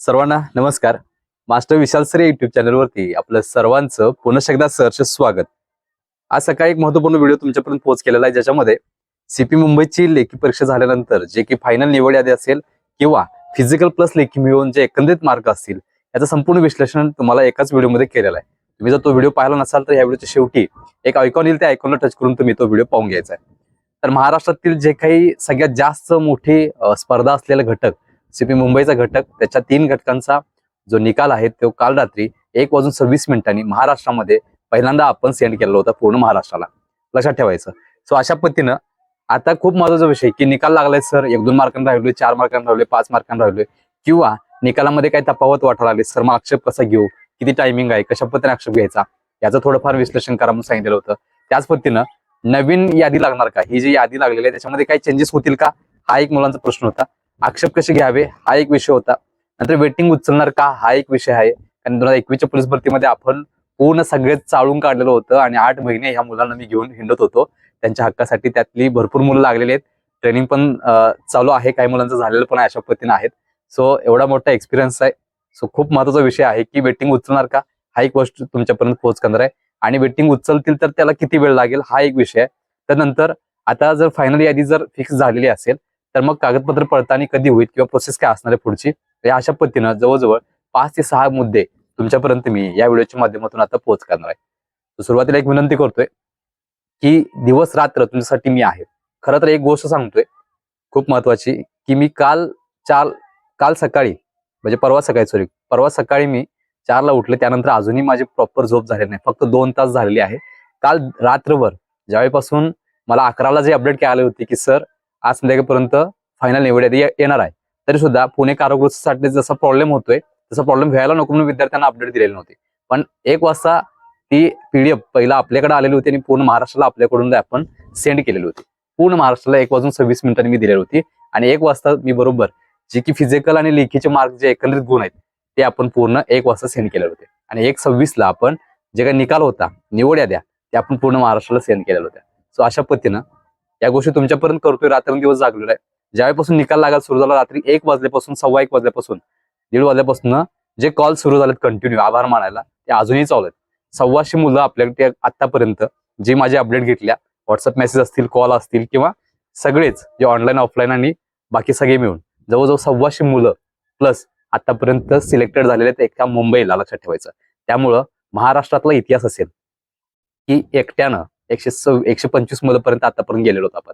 सर्वांना नमस्कार. मास्टर विशाल sir YouTube चॅनलवरती आपलं सर्वांचं पुन्हा एकदा सहर्ष स्वागत. आज सकाळी एक महत्त्वपूर्ण व्हिडिओ तुमच्यापर्यंत पोहोच केलेला आहे ज्याच्यामध्ये सीपी मुंबईची लेखी परीक्षा झाल्यानंतर जे की फायनल निवड यादी असेल किंवा फिजिकल प्लस लेखी मिळवून जे एकंदरीत मार्क असतील याचं संपूर्ण विश्लेषण तुम्हाला एकाच व्हिडिओमध्ये केलेलं आहे. तुम्ही जर तो व्हिडिओ पाहिला नसाल तर या व्हिडिओच्या शेवटी एक आयकॉन येईल त्या आयकॉनला टच करून तुम्ही तो व्हिडिओ पाहून घ्यायचा आहे. तर महाराष्ट्रातील जे काही सगळ्यात जास्त मोठी स्पर्धा असलेले घटक सीपी मुंबईचा घटक. त्याच्या तीन घटकांचा जो निकाल आहे तो काल रात्री एक वाजून सव्वीस मिनिटांनी महाराष्ट्रामध्ये पहिल्यांदा आपण सेंड केलेला होता पूर्ण महाराष्ट्राला. लक्षात ठेवायचं. सो अशा पद्धतीनं आता खूप महत्त्वाचा विषय की निकाल लागलाय सर. एक दोन मार्कांना राहिलोय चार मार्कांना राहिले पाच मार्कांना राहिले किंवा निकालामध्ये काही तफावत वाटायला लागले सर मग आक्षेप कसा घेऊ? किती टायमिंग आहे? कशा पद्धतीने आक्षेप घ्यायचा? याचं थोडंफार विश्लेषण करा म्हणून सांगितलेलं होतं. त्याच पद्धतीनं नवीन यादी लागणार का? ही जी यादी लागलेली आहे त्याच्यामध्ये काही चेंजेस होतील का? हा एक मुलांचा प्रश्न होता. आक्षेप कसे घ्यावे? हा एक विषय होता. नंतर वेटिंग उचलणार का? हा एक विषय आहे. कारण दोन हजार एकवीसच्या पोलीस भरतीमध्ये आपण पूर्ण सगळेच चाळून काढलेलं होतं आणि आठ महिने ह्या मुलांना मी घेऊन हिंडत होतो. त्यांच्या हक्कासाठी त्यातली भरपूर मुलं लागलेली आहेत. ट्रेनिंग पण चालू आहे. काही मुलांचं झालेलं पण अशा पद्धतीने आहेत. सो एवढा मोठा एक्सपिरियन्स आहे. सो खूप महत्त्वाचा विषय आहे की वेटिंग उचलणार का? हा एक गोष्ट तुमच्यापर्यंत पोहोच करणार आहे. आणि वेटिंग उचलतील तर त्याला किती वेळ लागेल? हा एक विषय आहे. त्यानंतर आता जर फायनल यादी जर फिक्स झालेली असेल तर मग कागदपत्र पडताळणी कधी होईल किंवा प्रोसेस काय असणार आहे पुढची? या अशा पद्धतीनं जवळजवळ पाच ते सहा मुद्दे तुमच्यापर्यंत मी या व्हिडिओच्या माध्यमातून आता पोहोच करणार आहे. सुरुवातीला एक विनंती करतोय की दिवस रात्र तुमच्यासाठी मी आहे. खरं तर एक गोष्ट सांगतोय खूप महत्वाची की मी काल चार काल सकाळी म्हणजे परवा सकाळी सॉरी परवा सकाळी मी चारला उठले त्यानंतर अजूनही माझी प्रॉपर झोप झाली नाही. फक्त दोन तास झालेली आहे. काल रात्रभर ज्यावेळेपासून मला अकराला जे अपडेट आले होते की सर आज संध्याकाळपर्यंत फायनल निवड येणार आहे. तरी सुद्धा पुणे कारागृहासाठी जसा प्रॉब्लेम होतोय तसा प्रॉब्लेम व्हायला नको म्हणून विद्यार्थ्यांना अपडेट दिलेले नव्हते. पण एक वाजता ती पीडीएफ पहिला आपल्याकडे आलेली होती आणि पूर्ण महाराष्ट्राला आपल्याकडून आपण सेंड केलेली होती. पूर्ण महाराष्ट्राला एक वाजून सव्वीस मिनिटांनी मी दिलेली होती. आणि एक वाजता मी बरोबर जे की फिजिकल आणि लेखीचे मार्क जे एकंदरीत गुण आहेत ते आपण पूर्ण एक वाजता सेंड केलेले होते. आणि एक सव्वीसला आपण जे काही निकाल होता निवड याद्या ते आपण पूर्ण महाराष्ट्राला सेंड केलेल्या होत्या. सो अशा पद्धतीनं या गोष्टी तुमच्यापर्यंत करतोय रात्रंदिवस जागलेला आहे. ज्यावेळेपासून निकाल लागायला सुरू झाला रात्री एक वाजल्यापासून सव्वा एक वाजल्यापासून दीड वाजल्यापासून जे कॉल सुरू झालेत कंटिन्यू आभार मानायला ते अजूनही चालू आहेत. सव्वाशे मुलं आपल्याकडे आतापर्यंत जे माझे अपडेट घेतल्या व्हॉट्सअप मेसेज असतील कॉल असतील किंवा सगळेच जे ऑनलाईन ऑफलाईन आणि बाकी सगळे मिळून जवळजवळ सव्वाशे मुलं प्लस आतापर्यंत सिलेक्टेड झालेले आहेत एका मुंबईला लक्षात ठेवायचं. त्यामुळं महाराष्ट्रातला इतिहास असेल की एकट्यानं एकशे सव एकशे पंचवीस मुलांपर्यंत आतापर्यंत गेलेलो होतो आपण.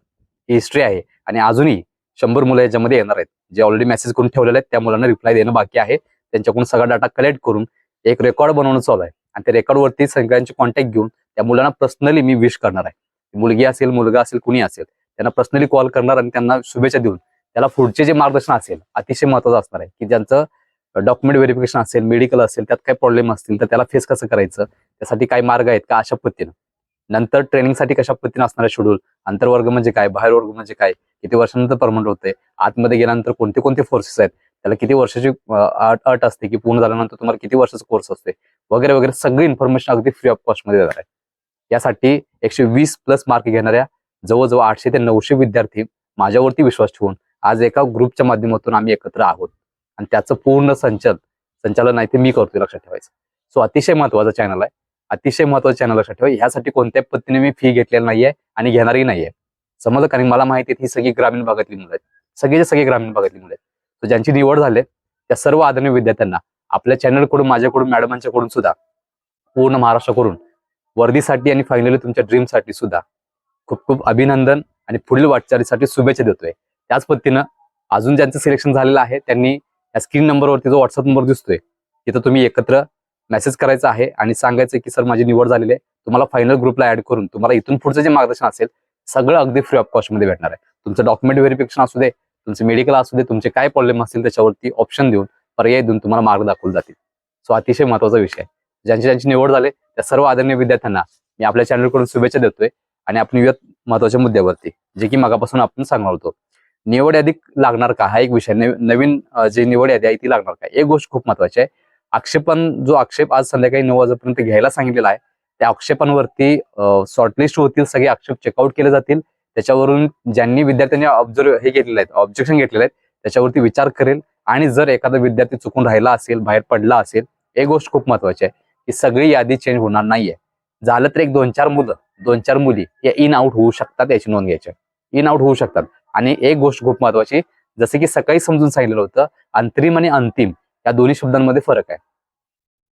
ही हिस्ट्री आहे. आणि अजूनही शंभर मुलं याच्यामध्ये येणार आहेत. जे ऑलरेडी मेसेज करून ठेवलेले आहेत त्या मुलांना रिप्लाय देणं बाकी आहे. त्यांच्याकडून सगळा डाटा कलेक्ट करून एक रेकॉर्ड बनवणं चालू आहे. आणि त्या रेकॉर्डवरती सगळ्यांचे कॉन्टॅक्ट घेऊन त्या मुलांना पर्सनली मी विश करणार आहे. मुलगी असेल मुलगा असेल कुणी असेल त्यांना पर्सनली कॉल करणार आणि त्यांना शुभेच्छा देऊन त्याला पुढचे जे मार्गदर्शन असेल अतिशय महत्वाचं असणार आहे. की ज्यांचं डॉक्युमेंट व्हेरिफिकेशन असेल मेडिकल असेल त्यात काही प्रॉब्लेम असतील तर त्याला फेस कसं करायचं? त्यासाठी काही मार्ग आहेत का? अशा पद्धतीनं. नंतर ट्रेनिंगसाठी कशा पद्धतीने असणार आहे शेड्यूल आंतरवर्ग म्हणजे काय? बाहेर वर्ग म्हणजे काय? किती वर्षानंतर परमनंट होते आतमध्ये गेल्यानंतर कोणते कोणते फोर्सेस आहेत? त्याला किती वर्षाची अट असते की पूर्ण झाल्यानंतर तुम्हाला किती वर्षाचा कोर्स असते वगैरे वगैरे सगळी इन्फॉर्मेशन अगदी फ्री ऑफ कॉस्टमध्ये देणार आहे. यासाठी एकशे वीस प्लस मार्क घेणाऱ्या जवळजवळ आठशे ते नऊशे विद्यार्थी माझ्यावरती विश्वास ठेवून आज एका ग्रुपच्या माध्यमातून आम्ही एकत्र आहोत. आणि त्याचं पूर्ण संचल संचालन आहे ते मी करतोय लक्षात ठेवायचं. सो अतिशय महत्त्वाचा चॅनल आहे. अतिशय महत्वाचं चॅनल लक्षात ठेवा. ह्यासाठी कोणत्याही पद्धतीने मी फी घेतलेली नाहीये आणि घेणारही नाहीये. समजलं कारण मला माहिती आहे ही सगळी ग्रामीण भागातली मुलं आहेत. सगळीच्या सगळे ग्रामीण भागातली मुलं आहेत. ज्यांची निवड झाले त्या सर्व आदरणीय विद्यार्थ्यांना आपल्या चॅनलकडून माझ्याकडून मॅडमांच्याकडून सुद्धा पूर्ण महाराष्ट्राकडून वर्दीसाठी आणि फायनली तुमच्या ड्रीमसाठी सुद्धा खूप खूप अभिनंदन आणि पुढील वाटचालीसाठी शुभेच्छा देतोय. त्याच पद्धतीनं अजून ज्यांचं सिलेक्शन झालेलं आहे त्यांनी या स्क्रीन नंबरवरती जो व्हॉट्सअप नंबर दिसतोय तिथं तुम्ही एकत्र मेसेज करायचा आहे आणि सांगायचं की सर माझी निवड झालेली आहे. तुम्हाला फायनल ग्रुपला ऍड करून तुम्हाला इथून पुढचं जे मार्गदर्शन असेल सगळं अगदी फ्री ऑफ कॉस्टमध्ये भेटणार आहे. तुमचं डॉक्युमेंट व्हेरिफिकेशन असू दे तुमचं मेडिकल असू दे तुमचे काय प्रॉब्लेम असतील त्याच्यावरती ऑप्शन देऊन पर्याय देऊन तुम्हाला मार्ग दाखवले जातील. सो अतिशय महत्त्वाचा विषय आहे. ज्यांची ज्यांची निवड झाले त्या सर्व आदरणीय विद्यार्थ्यांना मी आपल्या चॅनलकडून शुभेच्छा देतोय आणि आपण येऊयात महत्त्वाच्या मुद्द्यावरती जे की मगापासून आपण सांगणार होतो. निवड यादी लागणार का? हा एक विषय. नवीन जी जे निवड यादी आहे ती लागणार का? एक गोष्ट खूप महत्वाची आहे. आक्षेपण जो आक्षेप आज संध्याकाळी नऊ वाजेपर्यंत घ्यायला सांगितलेला आहे त्या आक्षेपांवरती शॉर्टलिस्ट होतील सगळे आक्षेप चेकआउट केले जातील. त्याच्यावरून ज्यांनी विद्यार्थ्यांनी ऑब्झर्व हे घेतलेले आहेत ऑब्जेक्शन घेतलेले आहेत त्याच्यावरती विचार करेल. आणि जर एखादा विद्यार्थी चुकून राहिला असेल बाहेर पडला असेल एक गोष्ट खूप महत्वाची आहे की सगळी यादी चेंज होणार नाहीये. झालं तर एक दोन चार मुलं दोन चार मुली या इन आउट होऊ शकतात याची नोंद घ्यायची इन आउट होऊ शकतात. आणि एक गोष्ट खूप महत्वाची जसं की सकाळी समजून सांगितलेलं होतं अंतरिम आणि अंतिम. या दोन्ही शब्दांमध्ये फरक आहे.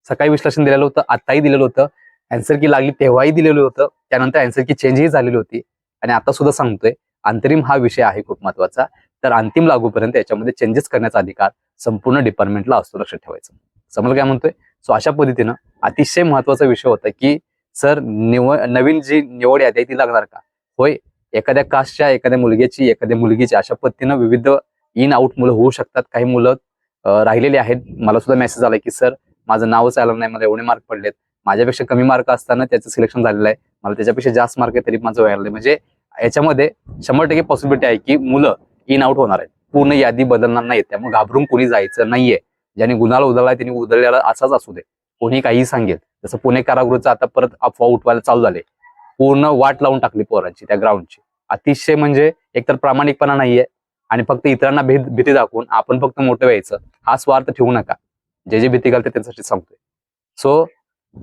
सकाळी विश्लेषण दिलेलं होतं आत्ताही दिलेलं होतं. अँसर की लागली तेव्हाही दिलेलं होतं. त्यानंतर अँसर की चेंजही झालेली होती. आणि आता सुद्धा सांगतोय अंतरिम हा विषय आहे खूप महत्त्वाचा तर अंतिम लागूपर्यंत याच्यामध्ये चेंजेस करण्याचा अधिकार संपूर्ण डिपार्टमेंटला असतो लक्षात ठेवायचं. समजलं काय म्हणतोय? सो अशा पद्धतीनं अतिशय महत्त्वाचा विषय होता की सर निव नवीन जी निवड यादी आहे ती लागणार का? होय एखाद्या कास्टच्या एखाद्या मुलग्याची एखाद्या मुलगीची अशा पद्धतीनं विविध इन आउट मुलं होऊ शकतात. काही मुलं राहिलेले आहेत. मला सुद्धा मेसेज आलाय की सर माझं नावच आलं नाही. मला एवढे मार्क पडलेत. माझ्यापेक्षा कमी मार्क असताना त्याचं सिलेक्शन झालेलं आहे. मला त्याच्यापेक्षा जास्त मार्क आहे तरी माझं व्हायला म्हणजे याच्यामध्ये शंभर टक्के पॉसिबिलिटी आहे की मुलं इन आउट होणार आहेत. पूर्ण यादी बदलणार नाहीत. त्यामुळे घाबरून कोणी जायचं नाहीये. ज्यांनी गुन्हाला उधळला त्यांनी उधळलेला असाच असू दे. कोणी काही सांगेल. जसं पुणे कारागृहचं आता परत अफवा उठवायला चालू झाले. पूर्ण वाट लावून टाकली पोरांची त्या ग्राउंडची अतिशय म्हणजे एकतर प्रामाणिकपणा नाहीये. आणि फक्त इतरांना भीत भीती दाखवून आपण फक्त मोठं व्हायचं हा स्वार्थ ठेवू नका. जे जे भीती घालते त्याच्यासाठी सांगतोय. सो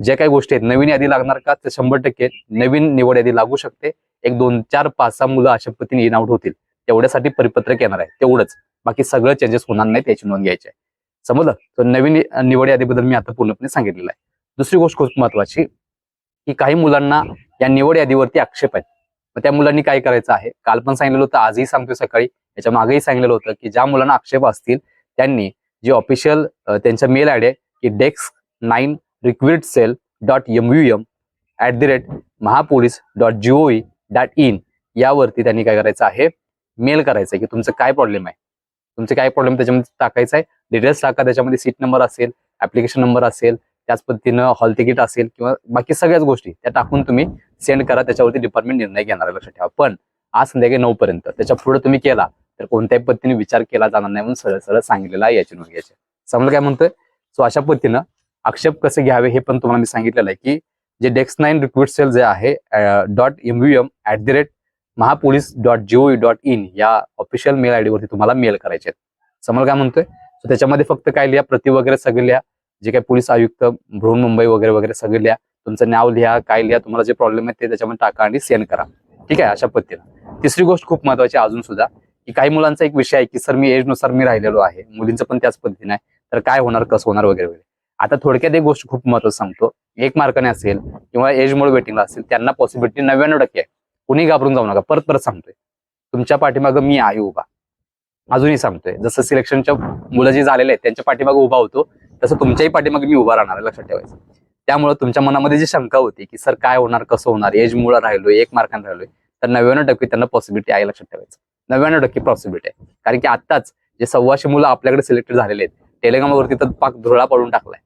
ज्या काही गोष्टी आहेत नवीन यादी लागणार का? ते शंभर टक्के नवीन निवड यादी लागू शकते. एक दोन चार पाच सहा मुलं अशा पद्धतीने इन आउट होतील. तेवढ्यासाठी परिपत्रक येणार आहे. तेवढंच. बाकी सगळं चेंजेस होणार नाही त्याची नोंद घ्यायची आहे. समजलं? तर नवीन निवड यादीबद्दल मी आता पूर्णपणे सांगितलेलं आहे. दुसरी गोष्ट खूप महत्वाची की काही मुलांना या निवड यादीवरती आक्षेप आहेत. त्या मुलांनी काय करायचं आहे? काल पण सांगितलेलं होतं आजही सांगतोय सकाळी. याच्या मागेही सांगितलेलं होतं की ज्या मुलांना आक्षेप असतील त्यांनी जे ऑफिशियल त्यांच्या मेल आय आहे की desk nine request cell dot M U M at the rate Mahapolice dot gov dot in यावरती त्यांनी काय करायचं आहे? मेल करायचं आहे की तुमचं काय प्रॉब्लेम आहे? तुमचे काय प्रॉब्लेम त्याच्यामध्ये टाकायचं आहे? डिटेल्स टाका त्याच्यामध्ये सीट नंबर असेल ऍप्लिकेशन नंबर असेल त्याच पद्धतीनं हॉल तिकीट असेल किंवा बाकी सगळ्याच गोष्टी त्या टाकून तुम्ही सेंड करा त्याच्यावरती डिपार्टमेंट निर्णय घेणार लक्षात ठेवा. पण आज संध्याकाळी नऊ पर्यंत त्याच्या पुढे तुम्ही केला तर कोणत्याही पद्धतीने विचार केला जाणार नाही म्हणून सरळ सरळ सांगितलेला आहे याची नोंद घ्यायची समजलं काय म्हणतोय? सो अशा पद्धतीनं आक्षेप कसे घ्यावे हे पण तुम्हाला मी सांगितलेलं आहे की जे डेस्क नाईन रिक्वेस्ट सेल जे आहे dot M U M at the rate Mahapolice dot gov dot in या ऑफिशियल मेल आयडी वरती तुम्हाला मेल करायचे आहेत. समजलं काय म्हणतोय? सो त्याच्यामध्ये फक्त काय लिहा प्रति वगैरे सगळे लिहा. जे काही पोलीस आयुक्त बृहन्मुंबई वगैरे वगैरे सगळे लिहा तुमचं नाव लिहा काय लिहा तुम्हाला जे प्रॉब्लेम आहे ते त्याच्यामध्ये टाका आणि सेंड करा. ठीक आहे? अशा पद्धतीनं. तिसरी गोष्ट खूप महत्वाची अजून सुद्धा की काही मुलांचा एक विषय आहे की सर मी एजनुसार मी राहिलेलो आहे. मुलींचं पण त्याच पद्धतीने आहे. तर काय होणार कसं होणार वगैरे वगैरे. आता थोडक्यात एक गोष्ट खूप महत्वाचं सांगतो. एक मार्काने असेल किंवा एजमुळे वेटिंगला असेल त्यांना पॉसिबिलिटी नव्याण्णव टक्के आहे. कुणी घाबरून जाऊ नका. परत परत सांगतोय. तुमच्या पाठीमागं मी आहे उभा. अजूनही सांगतोय. जसं सिलेक्शनच्या मुलं जे झालेले आहेत त्यांच्या पाठीमागे उभा होतो. तसं तुमच्याही पाठीमागे मी उभा राहणार लक्षात ठेवायचं. त्यामुळे तुमच्या मनामध्ये जी शंका होती की सर काय होणार? कसं होणार? एज मुळे राहिलो एक मार्काने राहिलोय. तर नव्याण्णव टक्के त्यांना पॉसिबिलिटी आहे लक्षात ठेवायचं. नव्याण्णव टक्के पॉसिबिलिटी आहे. कारण की आताच जे सव्वाशे मुलं आपल्याकडे सिलेक्टेड झालेले आहेत टेलिग्रामवरती तर पाक धुळा पाडून टाकलाय.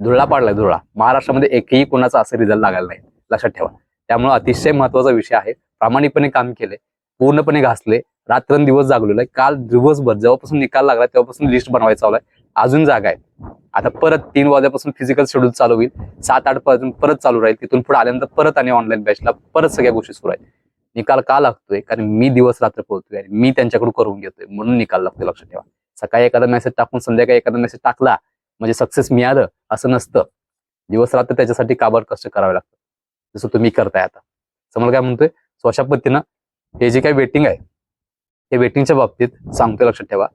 धुळा पाडलाय धुळा. महाराष्ट्रामध्ये एकही कोणाचा असं रिझल्ट लागला नाही लक्षात ठेवा. त्यामुळे अतिशय महत्त्वाचा विषय आहे प्रामाणिकपणे काम केले पूर्णपणे घासले रात्रंदिवस जागलेलो आहे. काल दिवसभर जेव्हापासून निकाल लागला तेव्हापासून लिस्ट बनवायचा चालू आहे. अजून जागा आहे. आता परत तीन वाजल्यापासून फिजिकल शेड्यूल चालू होईल. सात आठ पर्यंत परत चालू राहील. तिथून पुढे आल्यानंतर परत आणि ऑनलाईन बॅचला परत सगळ्या गोष्टी सुरू आहेत. निकाल का लागतोय? कारण मी दिवस रात्र पोहोचतोय आणि मी त्यांच्याकडून करून घेतोय. म्हणून निकाल लागतोय लक्षात ठेवा. सकाळी एखादा मेसेज टाकून संध्याकाळी एखादा मेसेज टाकला म्हणजे सक्सेस मिळालं असं नसतं. दिवस रात्र त्याच्यासाठी काबर कष्ट करावे लागतं जसं तुम्ही करताय आता. समोर काय म्हणतोय? सो अशा पद्धतीनं हे जे काही वेटिंग आहे ते वेटिंगच्या बाबतीत सांगतोय लक्षात ठेवा.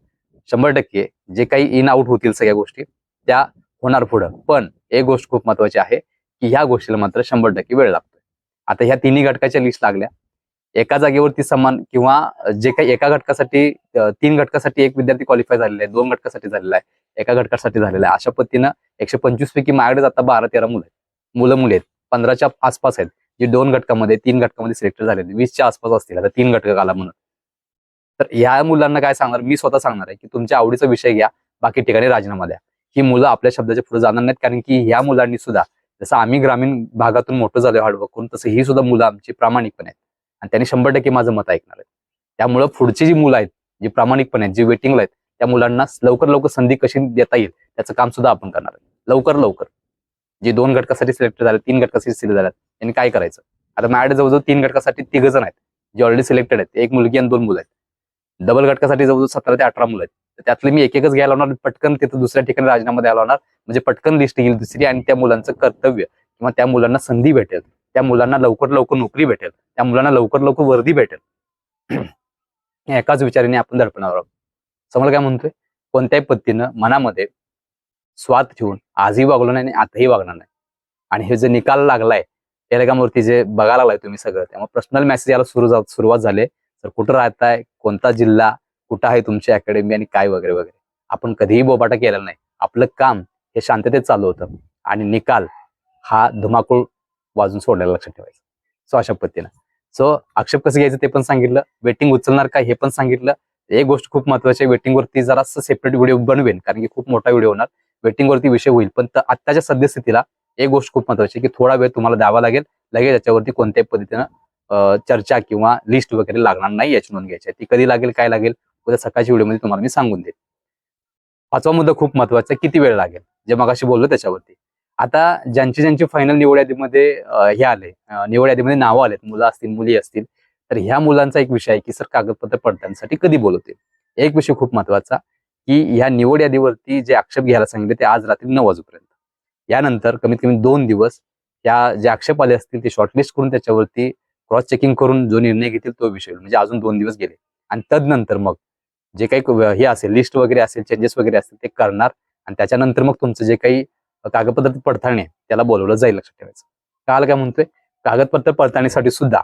शंभर टक्के जे काही इन आउट होतील सगळ्या गोष्टी त्या होणार पुढं. पण एक गोष्ट खूप महत्वाची आहे की ह्या गोष्टीला मात्र शंभर टक्के वेळ लागतोय. आता ह्या तिन्ही घटकाच्या लिस्ट लागल्या. एका जागेवरती समान किंवा जे काही एका घटकासाठी तीन घटकासाठी एक विद्यार्थी क्वालिफाय झालेला आहे दोन घटकासाठी झालेला आहे एका घटकासाठी झालेला आहे. अशा पद्धतीनं एकशे पंचवीस पैकी माझ्याकडे आता बारा तेरा मुलं आहेत. मुलं मुले आहेत. पंधराच्या आसपास आहेत. जे दोन घटकामध्ये तीन घटकामध्ये सिलेक्ट झाले वीसच्या आसपास असतील. आता तीन घटक आला म्हणून. तर ह्या मुलांना काय सांगणार? मी स्वतः सांगणार आहे की तुमच्या आवडीचा विषय घ्या. बाकी ठिकाणी राजीनामा द्या. ही मुलं आपल्या शब्दाच्या पुढे जाणार नाहीत. कारण की ह्या मुलांनी सुद्धा जसं आम्ही ग्रामीण भागातून मोठं झालो हार्डवर्क तसं ही सुद्धा मुलं आमची प्रामाणिकपणे आहेत. आणि त्यांनी शंभर टक्के माझं मत ऐकणार आहेत. त्यामुळं पुढची जी मुलं आहेत जी प्रामाणिकपणे आहेत जी वेटिंगला आहेत त्या मुलांना लवकर लवकर संधी कशी देता येईल त्याचं काम सुद्धा आपण करणार आहे लवकर लवकर. जे दोन घटकासाठी सिलेक्ट झाले तीन घटकासाठी सिलेक्ट झाल्यात त्यांनी काय करायचं? आता माझ्याकडे जवळजवळ तीन घटकासाठी तिघ जण आहेत जे ऑलरेडी सिलेक्टेड आहेत. एक मुलगी आणि दोन मुलं आहेत. डबल घटकासाठी जवळजवळ सतरा ते अठरा मुलं आहेत. त्यातलं मी एक एकच घ्यायला होणार पटकन तिथं दुसऱ्या ठिकाणी राजीनामा द्यायला होणार म्हणजे पटकन लिस्ट येईल दुसरी आणि त्या मुलांचं कर्तव्य किंवा त्या मुलांना संधी भेटेल. त्या मुलांना लवकर लवकर नोकरी भेटेल. त्या मुलांना लवकर लवकर वर्दी भेटेल. एकाच विचाराने आपण दडपणार आहोत. समोर काय म्हणतोय? कोणत्याही पद्धतीनं मनामध्ये स्वार्थ ठेवून आजही वागलो नाही आणि आताही वागणार नाही. आणि हे जे निकाल लागलाय टेलिग्रामवरती जे बघायला लागलाय तुम्ही सगळं त्यामुळे पर्सनल मेसेज याला सुरू सुरुवात झाले तर कुठं राहताय? कोणता जिल्हा? कुठं आहे तुमची अकॅडमी आणि काय वगैरे वगैरे. आपण कधीही बोबाटा केलेला नाही. आपलं काम हे शांततेत चालू होतं. आणि निकाल हा धुमाकूळ वाजून सोडण्याला लक्षात ठेवायचं. सो अशा पद्धतीनं. सो आक्षेप कसं घ्यायचं ते पण सांगितलं. वेटिंग उचलणार काय हे पण सांगितलं. एक गोष्ट खूप महत्वाची आहे वेटिंगवरती जरा सेपरेट व्हिडिओ बनवेन कारण की खूप मोठा व्हिडिओ होणार. वेटिंगवरती विषय होईल. पण आत्ताच्या सद्यस्थितीला एक गोष्ट खूप महत्वाची आहे की थोडा वेळ तुम्हाला द्यावा लागेल. लगेच याच्यावरती कोणत्याही पद्धतीनं चर्चा किंवा लिस्ट वगैरे लागणार नाही याची नोंद घ्यायची ती कधी लागेल काय लागेल उद्या सकाळच्या व्हिडिओमध्ये तुम्हाला मी सांगून देईन. पाचवा मुद्दा खूप महत्त्वाचा किती वेळ लागेल? जे मगाशी बोललो त्याच्यावरती. आता ज्यांची ज्यांची फायनल निवड यादीमध्ये हे आले निवड यादीमध्ये नावं आलेत मुलं असतील मुली असतील तर ह्या मुलांचा एक विषय आहे की सर कागदपत्र पडताळणीसाठी कधी बोलवतील? एक विषय खूप महत्त्वाचा की ह्या निवड यादीवरती जे आक्षेप घ्यायला सांगितले ते आज रात्री नऊ वाजेपर्यंत. यानंतर कमीत कमी दोन दिवस या जे आक्षेप आले असतील ते शॉर्टलिस्ट करून त्याच्यावरती क्रॉस चेकिंग करून जो निर्णय घेतील तो विषय. म्हणजे अजून दोन दिवस गेले. आणि तदनंतर मग जे काही हे असेल लिस्ट वगैरे असेल चेंजेस वगैरे असतील ते करणार आणि त्याच्यानंतर मग तुमचं जे काही कागदपत्र पडताळणी त्याला बोलवलं जाईल लक्षात ठेवायचं. काल काय म्हणतोय? कागदपत्र पडताळणीसाठी सुद्धा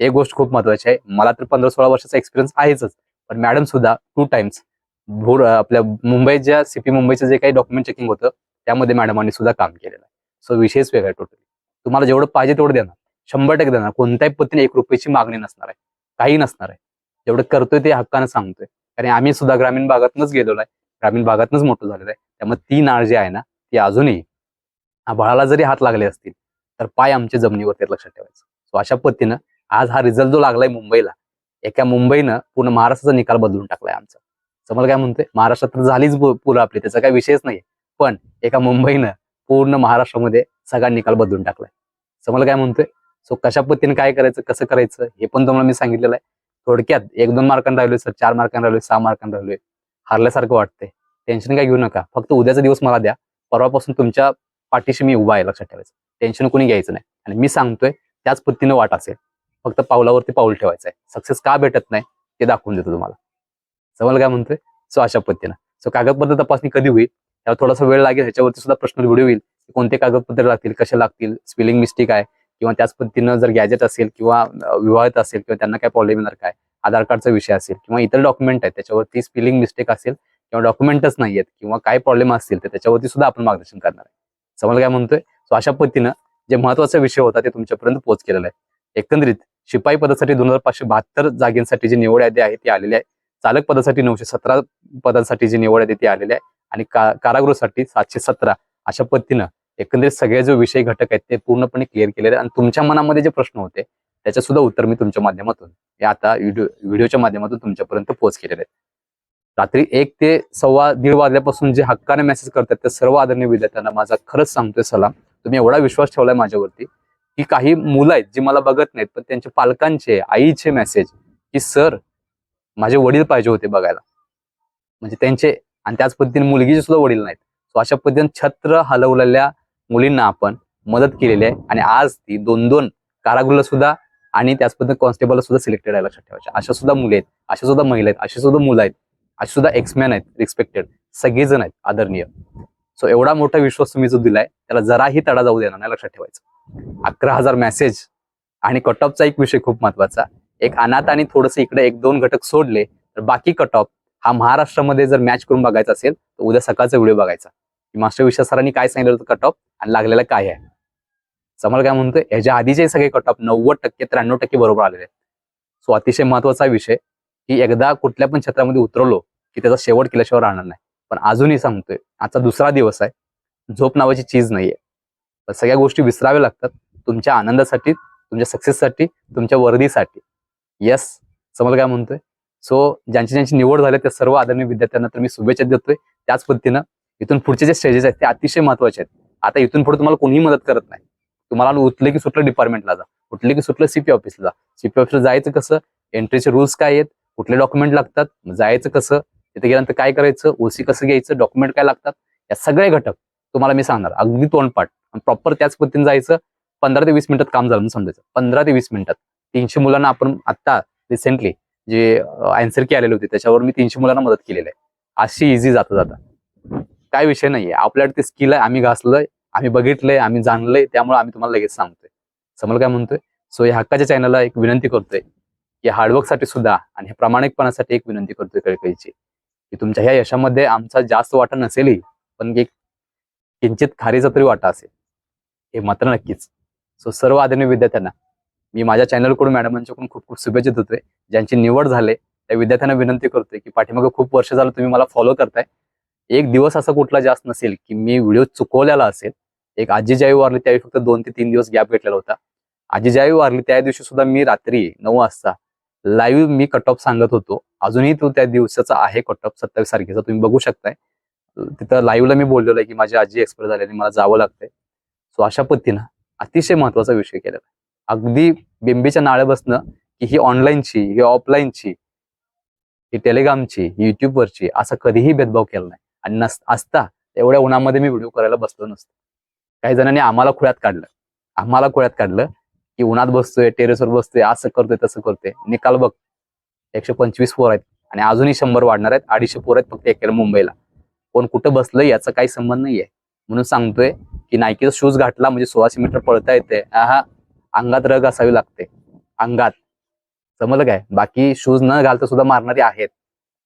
एक गोष्ट खूप महत्वाची आहे. मला तर पंधरा सोळा वर्षाचा एक्सपिरियन्स आहेच. पण मॅडम सुद्धा टू टाइम्स भोर आपल्या मुंबईच्या सिपी सीपी मुंबईचं जे काही डॉक्युमेंट चेकिंग होतं त्यामध्ये मॅडमांनी सुद्धा काम केलेलं आहे. सो विषयच वेगळा टोटली तुम्हाला जेवढं पाहिजे तेवढं देणार. शंभर टक्के देणार. कोणत्याही पद्धतीने एक रुपयाची मागणी नसणार आहे. काही नसणार आहे. जेवढं करतोय ते हक्कानं सांगतोय. कारण आम्ही सुद्धा ग्रामीण भागातूनच गेलेलो आहे. ग्रामीण भागातूनच मोठं झालेलं आहे. त्यामुळे ती नाळ जी आहे ना ती अजूनही बाळाला जरी हात लागले असतील तर पाय आमच्या जमिनीवरती लक्षात ठेवायचं. सो अशा पद्धतीनं आज हा रिझल्ट जो लागलाय मुंबईला एका मुंबईनं पूर्ण महाराष्ट्राचा निकाल बदलून टाकलाय आमचा. समजा काय म्हणतोय? महाराष्ट्रात तर झालीच पूर आपली त्याचा काही विषयच नाही पण एका मुंबईनं पूर्ण महाराष्ट्रामध्ये सगळा निकाल बदलून टाकलाय. समजा काय म्हणतोय? सो कशा पद्धतीने काय करायचं कसं करायचं हे पण तुम्हाला मी सांगितलेलं आहे. थोडक्यात एक दोन मार्कांना राहिलोय सर चार मार्कांना राहिलोय सहा मार्कांना राहिलोय. हारल्यासारखं वाटतंय. टेन्शन काय घेऊ नका. फक्त उद्याचा दिवस मला द्या. परवापासून तुमच्या पाठीशी मी उभा आहे लक्षात ठेवायचं. टेन्शन कोणी घ्यायचं नाही. आणि मी सांगतोय त्याच पद्धतीनं वाट असेल. फक्त पावलावरती पाऊल ठेवायचं आहे. सक्सेस का भेटत नाही ते दाखवून देतो तुम्हाला. समजलं काय म्हणतोय? सो अशा पद्धतीनं. सो कागदपत्र तपासणी कधी होईल? त्याला थोडासा वेळ लागेल. ह्याच्यावरती सुद्धा प्रश्न व्हिडिओ होईल. कोणते कागदपत्र लागतील? कशा लागतील? स्पेलिंग मिस्टेक आहे. किंवा त्याच पद्धतीनं जर गॅजेट असेल किंवा विवाहित असेल किंवा त्यांना काय प्रॉब्लेम येणार काय? आधार कार्डचा विषय असेल किंवा इतर डॉक्युमेंट आहेत त्याच्यावरती स्पेलिंग मिस्टेक असेल किंवा डॉक्युमेंटच नाही आहेत किंवा काय प्रॉब्लेम असतील तर त्याच्यावरती सुद्धा आपण मार्गदर्शन करणार आहे. समजलं काय म्हणतोय? सो अशा पद्धतीनं जे महत्त्वाचा विषय होता ते तुमच्यापर्यंत पोहोच केलेला आहे. एकंदरीत शिपाई पदासाठी दोन हजार पाचशे बहात्तर जागेसाठी जी निवड यादी आहे ती आलेली आहे. चालक पदासाठी नऊशे सतरा पदांसाठी जी निवड यादी ती आलेली आहे. आणि का कारागृहासाठी सातशे सतरा. अशा पद्धतीनं एकंदरीत सगळे जे विषय घटक आहेत ते पूर्णपणे क्लिअर केले आहेत. आणि तुमच्या मनामध्ये जे प्रश्न होते त्याच्या सुद्धा उत्तर मी तुमच्या माध्यमातून हे आता व्हिडिओ व्हिडिओच्या माध्यमातून तुमच्यापर्यंत पोहोच केलेले आहेत. रात्री एक ते सव्वा दीड वाजल्यापासून जे हक्काने मेसेज करतात त्या सर्व आदरणीय विद्यार्थ्यांना माझा खरंच सांगतोय सलाम. तुम्ही एवढा विश्वास ठेवलाय माझ्यावरती की काही मुलं आहेत जी मला बघत नाहीत पण त्यांच्या पालकांचे आईचे मेसेज की सर माझे वडील पाहिजे होते बघायला. म्हणजे त्यांचे आणि त्याच पद्धतीने मुलगीचे सुद्धा वडील नाहीत. सो अशा पद्धतीने छत्र हलवलेल्या मुलींना आपण मदत केलेली आहे. आणि आज ती दोन दोन कारागृहला सुद्धा आणि त्याचबद्दल पद्धतीने कॉन्स्टेबल सुद्धा सिलेक्टेड आहे लक्षात ठेवायचे. अशा सुद्धा मुली आहेत अशा सुद्धा महिला आहेत अशी सुद्धा मुलं आहेत अशी सुद्धा एक्समॅन आहेत रिस्पेक्टेड सगळेजण आहेत आदरणीय. सो एवढा मोठा विश्वास तुम्ही जो दिलाय त्याला जराही तडा जाऊ देणार नाही लक्षात ठेवायचं. अकरा हजार मेसेज आणि कट ऑफचा एक विषय खूप महत्त्वाचा. एक अनाथ आणि थोडंसं इकडे एक दोन घटक सोडले तर बाकी कट ऑफ हा महाराष्ट्रामध्ये जर मॅच करून बघायचा असेल तर उद्या सकाळचा व्हिडिओ बघायचा. मास्टर विश्वास सरांनी काय सांगितलं होतं कट ऑफ आणि लागलेला काय आहे? समोर काय म्हणतोय? ह्याच्या आधीचे सगळे कट ऑफ नव्वद टक्के त्र्याण्णव टक्के बरोबर आलेले सो अतिशय महत्त्वाचा विषय की एकदा कुठल्या पण क्षेत्रामध्ये उतरवलो की त्याचा शेवट केल्याशिवाय राहणार नाही. पण अजूनही सांगतोय आजचा दुसरा दिवस आहे. झोप नावाची चीज नाहीये. पण सगळ्या गोष्टी विसराव्या लागतात. तुमच्या आनंदासाठी तुमच्या सक्सेससाठी तुमच्या वर्दीसाठी. येस समोर काय म्हणतोय? सो ज्यांची ज्यांची निवड झाली त्या सर्व आदरणीय विद्यार्थ्यांना तर मी शुभेच्छा देतोय. त्याच पद्धतीनं इथून पुढचे जे स्टेजेस आहेत ते अतिशय महत्त्वाचे आहेत. आता इथून पुढे तुम्हाला कोणीही मदत करत नाही. तुम्हाला उठले की सुटलं डिपार्टमेंटला जा. उठले की सुटलं सीपी ऑफिसला जा. सीपी ऑफिसला जायचं कसं? एंट्रीचे रुल्स काय आहेत? कुठले डॉक्युमेंट लागतात? जायचं कसं? तिथे गेल्यानंतर काय करायचं? ओसी कसं घ्यायचं? डॉक्युमेंट काय लागतात? या सगळे घटक तुम्हाला मी सांगणार. अगदी तोंडपाठ. प्रॉपर त्याच पद्धतीने जायचं. पंधरा ते वीस मिनिटात काम झालं समजायचं. पंधरा ते वीस मिनिटात. तीनशे मुलांना आपण आता रिसेंटली जे आन्सर की आलेले होते त्याच्यावर मी तीनशे मुलांना मदत केलेली आहे. अशी इझी जाता जाता. काय विषय नाहीये. आपल्याकडे ते स्किल आहे आम्ही घासलंय आम्ही बघितलंय आम्ही जाणलंय त्यामुळे आम्ही तुम्हाला लगेच सांगतोय. समोर काय म्हणतोय? सो या हक्काच्या चॅनलला एक विनंती करतोय की हार्डवर्कसाठी सुद्धा आणि हे प्रामाणिकपणासाठी एक विनंती करतोय कळकळीची की तुमच्या ह्या यशामध्ये आमचा जास्त वाटा नसेलही पण एक किंचित खारीचा तरी वाटा असेल. हे मात्र नक्कीच. सो सर्व आदरणीय विद्यार्थ्यांना मी माझ्या चॅनलकडून मॅडमांच्याकडून खूप खूप शुभेच्छा देतोय. ज्यांची निवड झाले त्या विद्यार्थ्यांना विनंती करतोय की पाठीमागे खूप वर्ष झालं तुम्ही मला फॉलो करताय. एक दिवस असा कुठला जास्त नसेल की मी व्हिडिओ चुकवलेला असेल. एक आजी ज्यावेळी वारली त्यावेळी फक्त दोन ते तीन दिवस गॅप घेतलेला होता. आजी ज्यावेळी वारली त्या दिवशी सुद्धा मी रात्री नऊ वाजता लाईव्ह मी कट ऑफ सांगत होतो. अजूनही तो त्या दिवसाचा आहे कट ऑफ सत्तावीस तारखेचा. तुम्ही बघू शकताय. तिथं लाईव्हला मी बोललेलो आहे की माझी आजी एक्सपायर झाली आणि मला जावं लागतंय. सो अशा पद्धतीनं अतिशय महत्त्वाचा विषय केलेला आहे. अगदी बिंबीच्या नाळ्या बसणं की ही ऑनलाईनची ही ऑफलाईनची ही टेलिग्रामची युट्यूबवरची असा कधीही भेदभाव केला नाही. आणि नस असता एवढ्या उन्हामध्ये मी व्हिडिओ करायला बसलो नसतो. काही जणांनी आम्हाला खुळ्यात काढलं. आम्हाला खुळ्यात काढलं की उन्हात बसतोय टेरेसवर बसतोय असं करतोय तसं करतोय. निकाल बघ. एकशे पंचवीस पोर आहेत आणि अजूनही शंभर वाढणार आहेत. अडीचशे पोर आहेत फक्त एकेला मुंबईला. कोण कुठं बसलं याचा काही संबंध नाहीये. म्हणून सांगतोय की नायकीचा शूज घातला म्हणजे सोळाशे मीटर पळता येते हा अंगात रग असावी लागते. अंगात. समजलं काय? बाकी शूज न घालता सुद्धा मारणारे आहेत.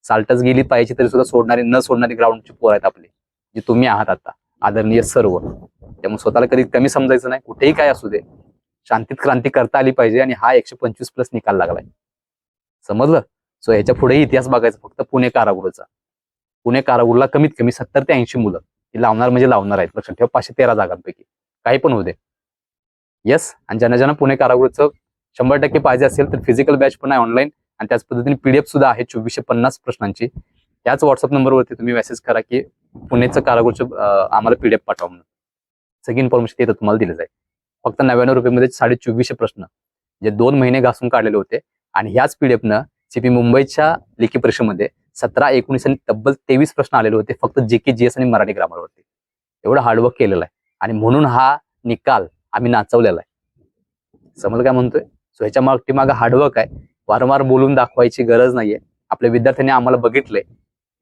साल्टच गेली पाहिजे तरी सुद्धा सोडणारी न सोडणारी ग्राउंडची पोर आहेत आपले जे तुम्ही आहात आता आदरणीय सर्व. त्यामुळे स्वतःला कधी कमी समजायचं नाही कुठेही काय असू दे. शांतीत क्रांती करता आली पाहिजे आणि हा एकशे पंचवीस प्लस निकाल लागलाय. समजलं? सो ह्याच्या पुढेही इतिहास बघायचा फक्त पुणे कारागृहचा पुणे कारागृहला कमीत कमी सत्तर ते ऐंशी मुलं ही लावणार म्हणजे लावणार आहेत. लक्षात ठेवा पाचशे तेरा जागांपैकी. काही पण होऊ दे. येस आणि ज्यांना ज्यांना पुणे कारागृहचं शंभर टक्के पाहिजे असेल तर फिजिकल बॅच पण आहे ऑनलाईन आणि त्याच पद्धतीने पीडीएफ सुद्धा आहे चोवीसशे पन्नास प्रश्नांची. त्याच व्हॉट्सअप नंबरवरती तुम्ही मेसेज करा की पुणेचं कारागृहचं आम्हाला पीडीएफ पाठवा म्हणून. सगळी इन्फॉर्मेशन तिथं तुम्हाला दिली जाईल. फक्त नव्याण्णव रुपयेमध्ये साडे चोवीसशे प्रश्न जे दोन महिने घासून काढलेले होते. आणि ह्याच पीडीएफनं सीपी मुंबईच्या लेखी परीक्षेमध्ये सतरा एकोणीस आणि तब्बल तेवीस प्रश्न आलेले होते. फक्त जे के जी एस आणि मराठी ग्रामरवरती एवढं हार्डवर्क केलेलं आहे. आणि म्हणून हा निकाल आम्ही नाचवलेला आहे. समजलं काय म्हणतोय? सो ह्याच्या मागटी मागं हार्डवर्क आहे. वारंवार बोलून दाखवायची गरज नाहीये. आपल्या विद्यार्थ्यांनी आम्हाला बघितलंय.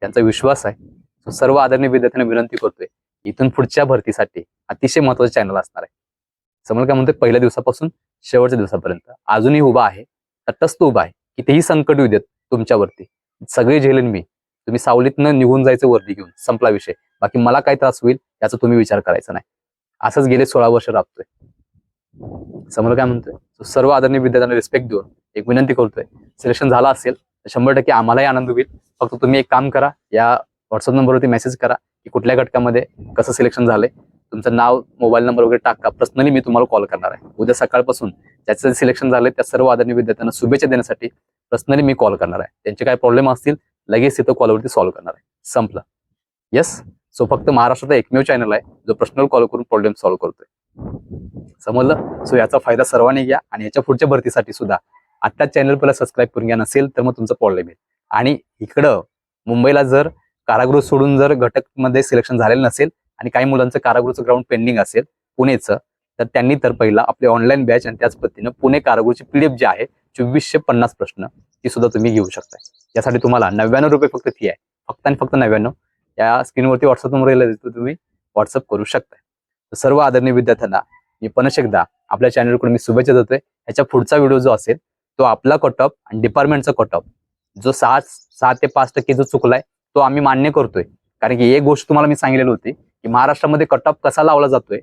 त्यांचा विश्वास आहे. सर्व आदरणीय विद्यार्थ्यांना विनंती करतोय. इथून पुढच्या भरतीसाठी अतिशय महत्वाचं चॅनल असणार आहे. समोर काय म्हणतोय? पहिल्या दिवसापासून शेवटच्या दिवसापर्यंत. अजूनही उभा आहे. तटस्थ उभा आहे. कितीही संकट येऊ देत तुमच्यावरती. सगळे झेलेन मी. तुम्ही सावलीतनं निघून जायचं वरती घेऊन. संपला विषय. बाकी मला काय त्रास होईल याचा तुम्ही विचार करायचा नाही. असंच गेले सोळा वर्ष राबतोय. समोर काय म्हणतोय? सर्व आदरणीय विद्यार्थ्यांना रिस्पेक्ट देऊन एक विनंती करतोय. सिलेक्शन झालं असेल तर शंभर टक्के आम्हालाही आनंद होईल. फक्त तुम्ही एक काम करा या व्हॉट्सअप नंबरवरती मेसेज करा की कुठल्या घटकामध्ये कसं सिलेक्शन झालंय. तुमचं नाव मोबाईल नंबर वगैरे टाका. पर्सनली मी तुम्हाला कॉल करणार आहे. उद्या सकाळपासून ज्याचं सिलेक्शन झालंय त्या सर्व आदरणीय विद्यार्थ्यांना शुभेच्छा देण्यासाठी पर्सनली मी कॉल करणार आहे. त्यांचे काय प्रॉब्लेम असतील लगेच तिथं कॉलवरती सॉल्व्ह करणार आहे. संपलं. येस सो फक्त महाराष्ट्राचा एकमेव चॅनल आहे जो पर्सनल कॉल करून प्रॉब्लेम सॉल्व्ह करतोय. समजलं? सो याचा फायदा सर्वांनी घ्या आणि याच्या पुढच्या भरतीसाठी सुद्धा. आत्ताच चॅनल पहिला सबस्क्राईब करून घ्या नसेल तर मग तुमचा प्रॉब्लेम येईल आणि इकडं मुंबईला जर कारागृह सोडून जर घटकमध्ये सिलेक्शन झालेलं नसेल आणि काही मुलांचं कारागृहचं ग्राउंड पेंडिंग असेल पुणेचं तर त्यांनी तर पहिला आपले ऑनलाईन बॅच आणि त्याच पद्धतीनं पुणे कारागृहची पीडीएफ जी आहे चोवीसशे पन्नास प्रश्न ती सुद्धा तुम्ही घेऊ शकता यासाठी तुम्हाला नव्याण्णव रुपये फक्त फी आहे. फक्त आणि फक्त नव्याण्णव. या स्क्रीनवरती व्हॉट्सअप नंबर तुम्ही व्हॉट्सअप करू शकता सर्व आदरणीय विद्यार्थ्यांना मी पुन्हा एकदा आपल्या चॅनलकडून मी शुभेच्छा देतोय. ह्याच्या पुढचा व्हिडिओ जो असेल तो आपला कट ऑफ आणि डिपार्टमेंटचा कट ऑफ जो सहा सहा ते पाच टक्के जो चुकलाय तो आम्ही मान्य करतोय. कारण की एक गोष्ट तुम्हाला मी सांगितलेली होती की महाराष्ट्रामध्ये कट ऑफ कसा लावला जातोय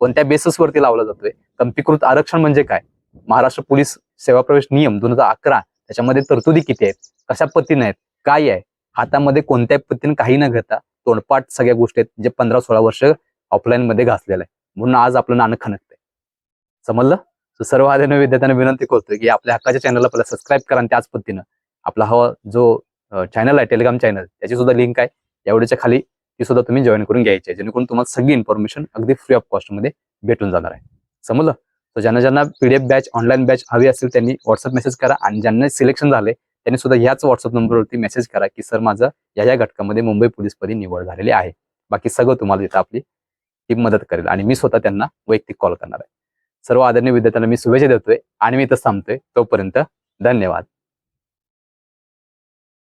कोणत्या बेसिसवरती लावला जातोय कंपीकृत आरक्षण म्हणजे काय? महाराष्ट्र पोलीस सेवा प्रवेश नियम दोन हजार अकरा त्याच्यामध्ये तरतुदी किती आहेत कशा पद्धतीने आहेत काय आहे हातामध्ये कोणत्या पद्धतीने काही न घेता तोंडपाठ सगळ्या गोष्टी आहेत जे पंधरा सोळा वर्ष ऑफलाईन मध्ये घासलेलं आहे. म्हणून आज आपलं नाणं खणकतंय. समजलं? So सर्व आदरणीय विद्यार्थ्यांना विनंती करतोय की आपल्या हक्काच्या चॅनलला पहिला सबस्क्राईब करा आणि त्याच पद्धतीनं आपला हा जो चॅनल आहे टेलिग्राम चॅनल त्याची सुद्धा लिंक आहे. या व्हिडिओच्या खाली ती सुद्धा तुम्ही जॉईन करून घ्यायची आहे. जेणेकरून तुम्हाला सगळी इन्फॉर्मेशन अगदी फ्री ऑफ कॉस्टमध्ये भेटून जाणार आहे. समजलं? तर ज्यांना ज्यांना पीडीएफ बॅच ऑनलाईन बॅच हवी असेल त्यांनी व्हॉट्सअप मेसेज करा आणि ज्यांना सिलेक्शन झाले त्यांनी सुद्धा ह्याच व्हॉट्सअप नंबरवरती मेसेज करा की सर माझं या या घटकामध्ये मुंबई पोलीसपदी निवड झालेली आहे. बाकी सगळं तुम्हाला इथं आपली ती मदत करेल. आणि मी स्वतः त्यांना वैयक्तिक कॉल करणार आहे. सर्व आदरणीय विद्यार्थ्यांना मी शुभेच्छा देतोय आणि मी इथं थांबतोय. तोपर्यंत धन्यवाद.